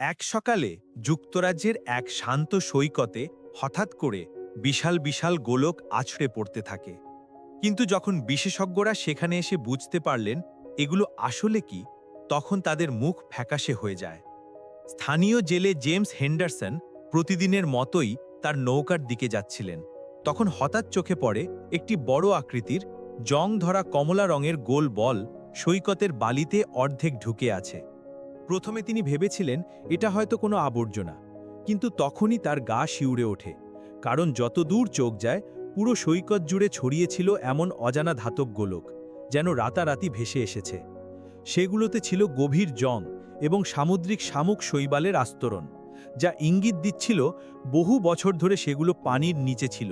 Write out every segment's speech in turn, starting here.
এক সকালে যুক্তরাজ্যের এক শান্ত সৈকতে হঠাৎ করে বিশাল বিশাল গোলক আছড়ে পড়তে থাকে। কিন্তু যখন বিশেষজ্ঞরা সেখানে এসে বুঝতে পারলেন এগুলো আসলে কি, তখন তাদের মুখ ফ্যাকাশে হয়ে যায়। স্থানীয় জেলে জেমস হেন্ডারসন প্রতিদিনের মতোই তার নৌকার দিকে যাচ্ছিলেন। তখন হঠাৎ চোখে পড়ে একটি বড় আকৃতির, জং ধরা কমলা রঙের গোল বল সৈকতের বালিতে অর্ধেক ঢুকে আছে। প্রথমে তিনি ভেবেছিলেন এটা হয়তো কোনো আবর্জনা, কিন্তু তখনই তার গা শিউরে ওঠে, কারণ যত দূর চোখ যায়, পুরো সৈকত জুড়ে ছড়িয়েছিল এমন অজানা ধাতব গোলক, যেন রাতারাতি ভেসে এসেছে। সেগুলোতে ছিল গভীর জং এবং সামুদ্রিক শামুক শৈবালের আস্তরণ, যা ইঙ্গিত দিচ্ছিল বহু বছর ধরে সেগুলো পানির নিচে ছিল।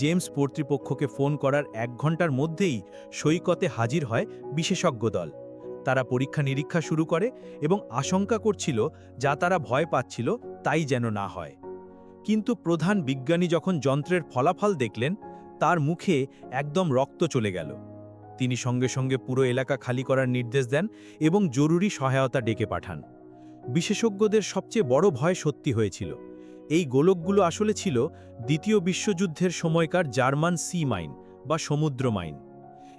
জেমস কর্তৃপক্ষকে ফোন করার এক ঘণ্টার মধ্যেই সৈকতে হাজির হয় বিশেষজ্ঞ দল। তারা পরীক্ষা নিরীক্ষা শুরু করে এবং আশঙ্কা করছিল যা তারা ভয় পাচ্ছিল তাই যেন না হয়। কিন্তু প্রধান বিজ্ঞানী যখন যন্ত্রের ফলাফল দেখলেন, তার মুখে একদম রক্ত চলে গেল। তিনি সঙ্গে সঙ্গে পুরো এলাকা খালি করার নির্দেশ দেন এবং জরুরি সহায়তা ডেকে পাঠান। বিশেষজ্ঞদের সবচেয়ে বড় ভয় সত্যি হয়েছিল। এই গোলকগুলো আসলে ছিল দ্বিতীয় বিশ্বযুদ্ধের সময়কার জার্মান সি মাইন বা সমুদ্র মাইন।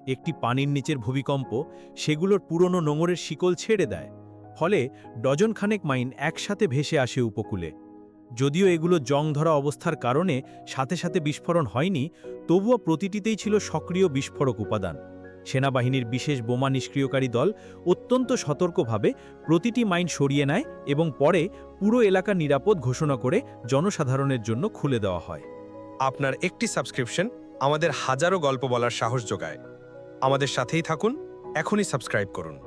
একটি পানির নিচের ভূমিকম্প সেগুলোর পুরনো নোঙরের শিকল ছেড়ে দেয়, ফলে ডজনখানেক মাইন একসাথে ভেসে আসে উপকূলে। যদিও এগুলো জং ধরা অবস্থার কারণে সাথে সাথে বিস্ফোরণ হয়নি, তবুও প্রতিটিতেই ছিল সক্রিয় বিস্ফোরক উপাদান। সেনাবাহিনীর বিশেষ বোমা নিষ্ক্রিয়কারী দল অত্যন্ত সতর্কভাবে প্রতিটি মাইন সরিয়ে নেয় এবং পরে পুরো এলাকা নিরাপদ ঘোষণা করে জনসাধারণের জন্য খুলে দেওয়া হয়। আপনার একটি সাবস্ক্রিপশন আমাদের হাজারো গল্প বলার সাহস যোগায়। আমাদের সাথেই থাকুন এখনই সাবস্ক্রাইব করুন।